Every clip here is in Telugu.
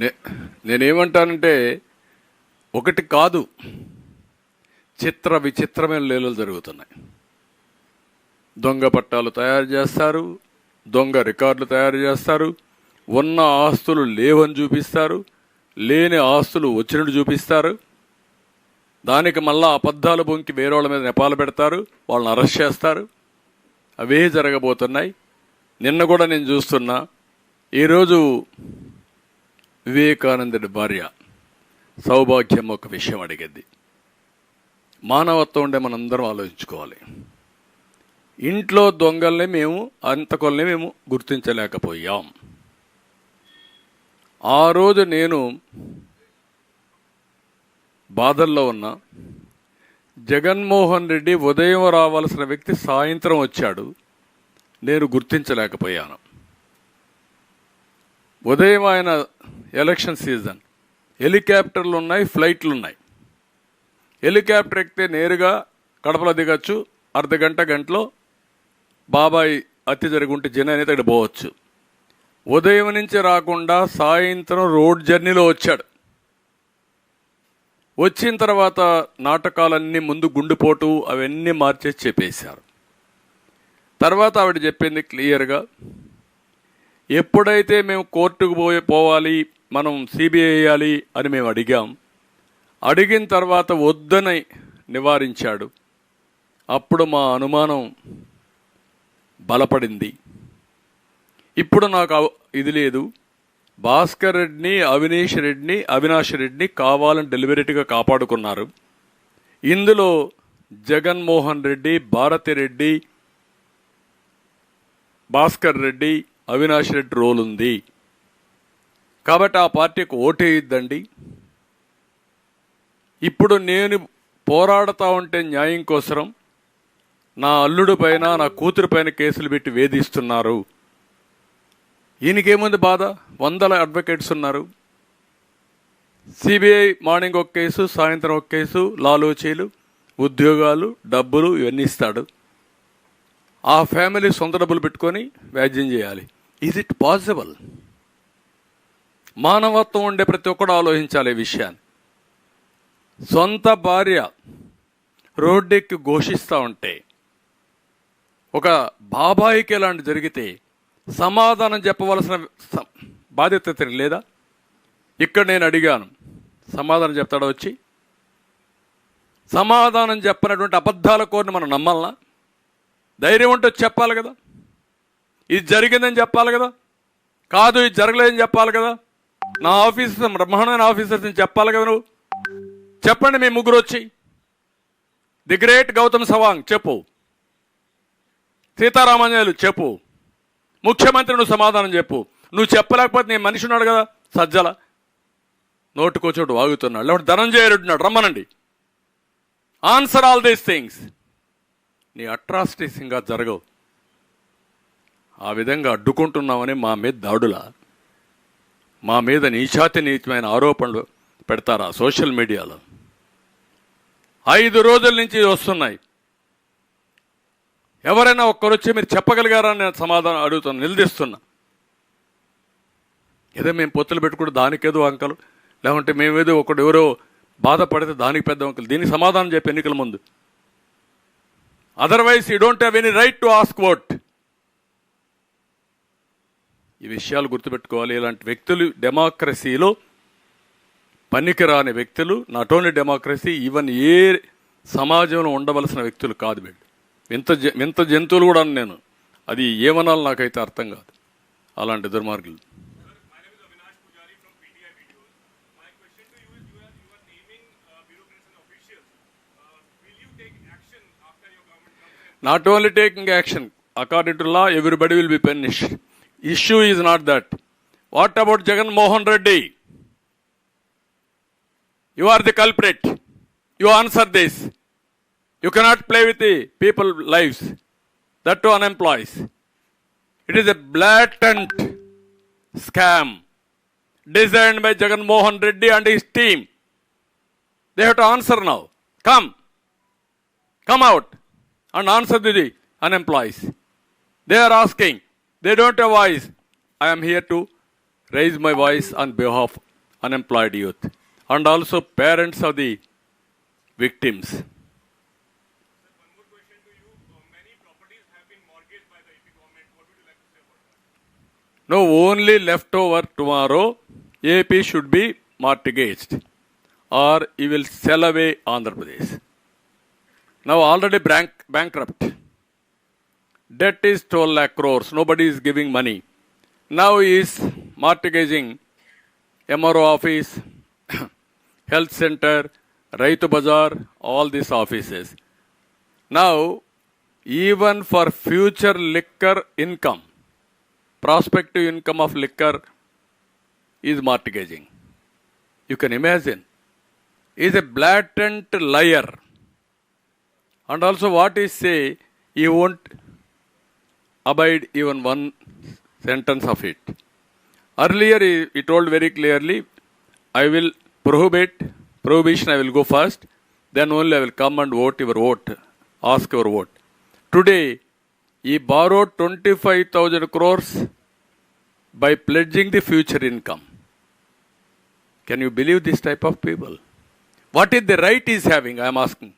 నే- నేనేమంటానంటే ఒకటి కాదు. చిత్ర విచిత్రమైన లీలలు జరుగుతున్నాయి. దొంగ పట్టాలు తయారు చేస్తారు దొంగ రికార్డులు తయారు చేస్తారు ఉన్న ఆస్తులు లేవని చూపిస్తారు లేని ఆస్తులు వచ్చినట్టు చూపిస్తారు. దానికి మళ్ళా అబద్ధాలు బొంకి వేరే వాళ్ళ మీద నెపాలు పెడతారు వాళ్ళని అరెస్ట్ చేస్తారు. అవే జరగబోతున్నాయి. నిన్న కూడా నేను చూస్తున్నా. ఈరోజు వివేకానందుడి భార్య సౌభాగ్యం ఒక విషయం అడిగింది. మానవత్వం ఉండే మనందరం ఆలోచించుకోవాలి. ఇంట్లో దొంగల్ని మేము అంతకొల్ని మేము గుర్తించలేకపోయాం. ఆ రోజు నేను బాధల్లో ఉన్నా. జగన్మోహన్ రెడ్డి ఉదయం రావాల్సిన వ్యక్తి సాయంత్రం వచ్చాడు. నేను గుర్తించలేకపోయాను. ఉదయం ఆయన ఎలక్షన్ సీజన్. హెలికాప్టర్లు ఉన్నాయి ఫ్లైట్లు ఉన్నాయి. హెలికాప్టర్ ఎక్కితే నేరుగా కడపలో దిగచ్చు అర్ధ గంట గంటలో బాబాయ్ హత్య జరుగుంటే జన అనేది అక్కడ పోవచ్చు. ఉదయం నుంచి రాకుండా సాయంత్రం రోడ్ జర్నీలో వచ్చాడు. వచ్చిన తర్వాత నాటకాలన్నీ ముందు గుండుపోటు అవన్నీ మార్చేసి చెప్పేశారు. తర్వాత ఆవిడ చెప్పింది క్లియర్గా ఎప్పుడైతే మేము కోర్టుకు పోయి పోవాలి మనం సిబిఐ వేయాలి అని మేము అడిగాం అడిగిన తర్వాత వద్దని నివారించాడు. అప్పుడు మా అనుమానం బలపడింది. ఇప్పుడు నాకు అవ- ఇది లేదు. భాస్కర్ రెడ్డిని అవినీష్ రెడ్డిని అవినాష్ రెడ్డిని కావాలని డెలివరీగా కాపాడుకున్నారు. ఇందులో జగన్మోహన్ రెడ్డి భారతి రెడ్డి భాస్కర్ రెడ్డి అవినాష్ రెడ్డి రోల్ ఉంది. కాబట్టి ఆ పార్టీకి ఓటేయిద్దండి. ఇప్పుడు నేను పోరాడుతూ ఉంటే న్యాయం కోసరం నా అల్లుడు పైన నా కూతురు పైన కేసులు పెట్టి వేధిస్తున్నారు. ఈయనకేముంది బాధ? వందల అడ్వకేట్స్ ఉన్నారు. సిబిఐ మార్నింగ్ ఒక కేసు సాయంత్రం ఒక కేసు లాలోచీలు ఉద్యోగాలు డబ్బులు ఇవన్నీ ఇస్తాడు. ఆ ఫ్యామిలీ సొంత డబ్బులు పెట్టుకొని వ్యాజ్యం చేయాలి. ఈజ్ ఇట్ పాసిబుల్ మానవత్వం ఉండే ప్రతి ఒక్కడు ఆలోచించాలి ఈ విషయాన్ని. సొంత భార్య రోడ్డెక్కి ఘోషిస్తూ ఉంటే ఒక బాబాయికి ఇలాంటి జరిగితే సమాధానం చెప్పవలసిన బాధ్యత ఇతనికి లేదా? ఇక్కడ నేను అడిగాను. సమాధానం చెప్తాడా వచ్చి? సమాధానం చెప్పినటువంటి అబద్ధాల కోరిని మనం నమ్మాలనా? ధైర్యం ఉంటే చెప్పాలి కదా. ఇది జరిగిందని చెప్పాలి కదా? కాదు ఇది జరగలేదని చెప్పాలి కదా? నా ఆఫీసర్ బ్రహ్మాండమైన ఆఫీసర్స్ని చెప్పాలి కదా నువ్వు? చెప్పండి మీ ముగ్గురు వచ్చి. ది గ్రేట్ గౌతమ్ సవాంగ్ చెప్పు. సీతారామాంజనేయులు చెప్పు. ముఖ్యమంత్రి నువ్వు సమాధానం చెప్పు. నువ్వు చెప్పలేకపోతే నేను మనిషి ఉన్నాడు కదా సజ్జల. నోటుకోచోటు వాగుతున్నాడు. లేకపోతే ధనంజయ రెడ్డి రమ్మనండి. ఆన్సర్ ఆల్ దీస్ థింగ్స్ నీ అట్రాసిటీస్ ఇంకా జరగవు. ఆ విధంగా అడ్డుకుంటున్నామని మా మీద దాడుల మా మీద నీచాతి నీచమైన ఆరోపణలు పెడతారా సోషల్ మీడియాలో. ఐదు రోజుల నుంచి వస్తున్నాయి. ఎవరైనా ఒక్కరు వచ్చి మీరు చెప్పగలిగారా అని నేను సమాధానం అడుగుతున్నా నిలదీస్తున్నా. ఏదో మేము పొత్తులు పెట్టుకుంటే దానికేదో అంకలు లేకుంటే మేమేదో ఒకడు ఎవరో బాధపడితే దానికి పెద్ద అంకలు. దీనికి సమాధానం చెప్పి ఎన్నికల ముందు. Otherwise you don't have any right to ask vote ఈ విషయాలు గుర్తుపెట్టుకోవాలి. ఇలాంటి వ్యక్తులు డెమోక్రసీలో పనికిరాని వ్యక్తులు నాట్ ఓన్లీ డెమోక్రసీ ఈవెన్ ఏ సమాజంలో ఉండవలసిన వ్యక్తులు కాదు వీళ్ళు. వింత వింత జంతువులు కూడా నేను. అది ఏమనాలో నాకైతే అర్థం కాదు. అలాంటి దుర్మార్గులు. Not only taking action according to law everybody will be punished Issue is not that. What about Jagan Mohan Reddy? You are the culprit. You answer this. You cannot play with the people's lives. That too unemployed. It is a blatant scam designed by Jagan Mohan Reddy and his team. They have to answer now. Come. Come out and answer the unemployed. They are asking they don't have voice. I am here to raise my voice on behalf of unemployed youth and also parents of the victims. No, only leftover tomorrow, AP should be mortgaged or you will sell away Andhra Pradesh. Now already bank, bankrupt. Debt is 12 lakh crores. Nobody is giving money. Now he is mortgaging MRO office, health center, Raitu Bazaar, all these offices. Now, even for future liquor income, prospective income of liquor is mortgaging. You can imagine. He is a blatant liar. And also what he say, he won't abide even one sentence of it. Earlier he, he told very clearly, I will prohibit, prohibition I will go first, then only I will come and vote your vote, ask your vote. Today, he borrowed 25,000 crores by pledging the future income. Can you believe this type of people? What is the right he is having? I am asking.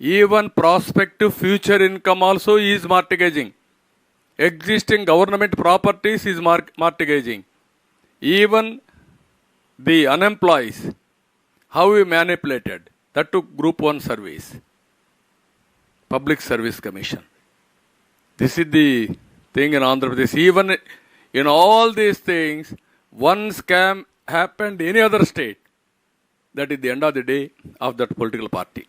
Even prospective future income also is mortgaging. Existing government properties is mortgaging. Even the unemployed, how we manipulated. That took group one service. Public Service Commission. This is the thing in Andhra Pradesh. Even in all these things, one scam happened in any other state. That is the end of the day of that political party.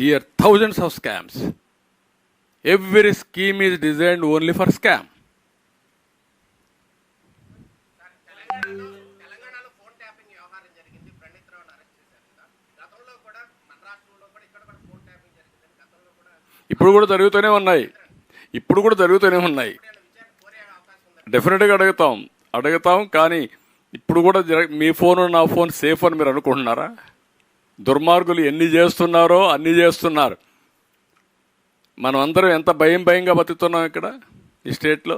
Here thousands of scams every scheme is designed only for scam ఇప్పుడు కూడా జరుగుతూనే ఉన్నాయి. ఇప్పుడు కూడా జరుగుతూనే ఉన్నాయి. డెఫినెట్గా అడుగుతాం. అడుగుతాం కానీ ఇప్పుడు కూడా మీ ఫోన్ నా ఫోన్ సేఫ్ అని మీరు అనుకుంటున్నారా? దుర్మార్గులు ఎన్ని చేస్తున్నారో అన్ని చేస్తున్నారు. మనం అందరం ఎంత భయం భయంగా బతుకుతున్నాం ఇక్కడ ఈ స్టేట్లో?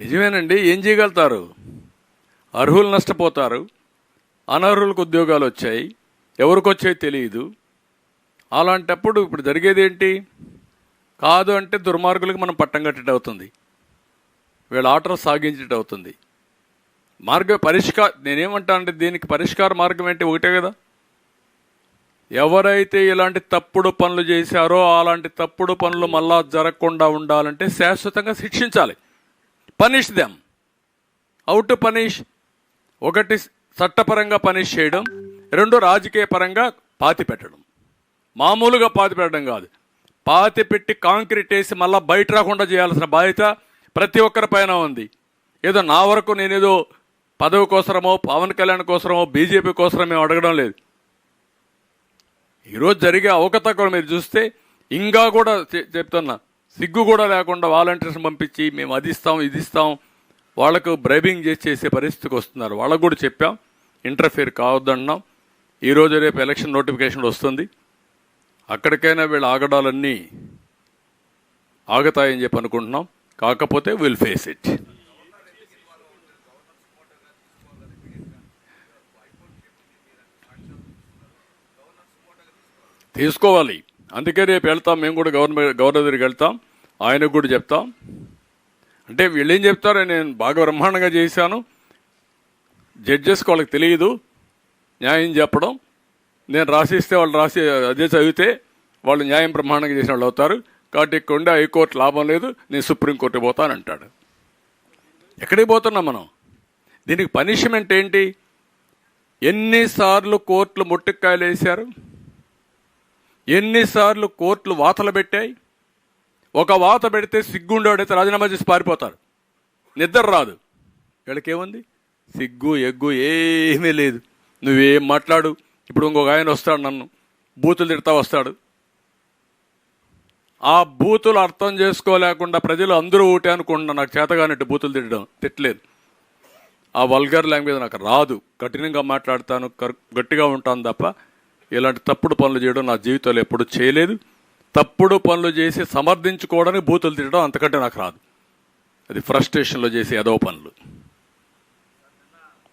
నిజమేనండి ఏం చేయగలుగుతారు? అర్హులు నష్టపోతారు అనర్హులకు ఉద్యోగాలు వచ్చాయి ఎవరికి వచ్చాయి తెలియదు. అలాంటప్పుడు ఇప్పుడు జరిగేది ఏంటి కాదు అంటే దుర్మార్గులకు మనం పట్టం కట్టడం అవుతుంది వీళ్ళ ఆటను సాగించేట అవుతుంది. మార్గ పరిష్కార నేనేమంటానంటే దీనికి పరిష్కార మార్గం ఏంటి ఒకటే కదా? ఎవరైతే ఇలాంటి తప్పుడు పనులు చేశారో అలాంటి తప్పుడు పనులు మళ్ళా జరగకుండా ఉండాలంటే శాశ్వతంగా శిక్షించాలి. పనిష్ దెమ్ అవుట్ పనిష్ ఒకటి చట్టపరంగా పనిష్ చేయడం. రెండు రాజకీయ పరంగా పాతి పెట్టడం మామూలుగా పాతి పెట్టడం కాదు. పాతి పెట్టి కాంక్రీట్ వేసి మళ్ళా బయట రాకుండా చేయాల్సిన బాధ్యత ప్రతి ఒక్కరి పైన ఉంది. ఏదో నా వరకు నేనేదో పదవి కోసరమో పవన్ కళ్యాణ్ కోసమో బీజేపీ కోసరం మేము అడగడం లేదు. ఈరోజు జరిగే అవకతవకలు మీరు చూస్తే ఇంకా కూడా చెప్తున్నా సిగ్గు కూడా లేకుండా వాలంటీర్స్ పంపించి మేము అది ఇస్తాం ఇది ఇస్తాం వాళ్ళకు బ్రైబింగ్ చేసి చేసే పరిస్థితికి వస్తున్నారు. వాళ్ళకు కూడా చెప్పాం ఇంటర్ఫియర్ కావద్దన్నాం. ఈరోజు రేపు ఎలక్షన్ నోటిఫికేషన్ వస్తుంది. అక్కడికైనా వీళ్ళ ఆగడాలన్నీ ఆగతాయని చెప్పి అనుకుంటున్నాం. కాకపోతే విల్ ఫేస్ ఇట్ తీసుకోవాలి. అందుకే రేపు వెళ్తాం. మేము కూడా గవర్నమెంట్ గవర్నర్ దగ్గరికి వెళ్తాం. ఆయనకు కూడా చెప్తాం. అంటే వీళ్ళు ఏం చెప్తారో నేను బాగా బ్రహ్మాండంగా చేశాను. జడ్జెస్కి వాళ్ళకి తెలియదు. న్యాయం చెప్పడం. నేను రాసిస్తే వాళ్ళు రాసి అదే చదివితే వాళ్ళు న్యాయం బ్రహ్మాండంగా చేసిన వాళ్ళు అవుతారు. కాబట్టి ఇక్కడ ఉండే హైకోర్టు లాభం లేదు నేను సుప్రీంకోర్టు పోతానంటాడు. ఎక్కడికి పోతున్నాం మనం? దీనికి పనిష్మెంట్ ఏంటి? ఎన్నిసార్లు కోర్టులు ముట్టికాయలు వేశారు? ఎన్నిసార్లు కోర్టులు వాతలు పెట్టాయి? ఒక వాత పెడితే సిగ్గుండేవాడైతే రాజీనామా చేసి పారిపోతారు. నిద్ర రాదు. వీళ్ళకేముంది? సిగ్గు ఎగ్గు ఏమీ లేదు. నువ్వేం మాట్లాడు? ఇప్పుడు ఇంకొక ఆయన వస్తాడు నన్ను. బూతులు తిడతా వస్తాడు. ఆ బూతులు అర్థం చేసుకోలేకుండా ప్రజలు అందరూ ఒకటే అనుకుంటున్నా నాకు చేతగానట్టు బూతులు తిట్టడం తిట్టలేదు. ఆ వల్గర్ లాంగ్వేజ్ నాకు రాదు. కఠినంగా మాట్లాడతాను గట్టిగా ఉంటాను తప్ప ఇలాంటి తప్పుడు పనులు చేయడం నా జీవితంలో ఎప్పుడు చేయలేదు. తప్పుడు పనులు చేసి సమర్థించుకోవడానికి బూతులు తిట్టడం అంతకంటే నాకు రాదు. అది ఫ్రస్ట్రేషన్లో చేసే ఏదో పనులు.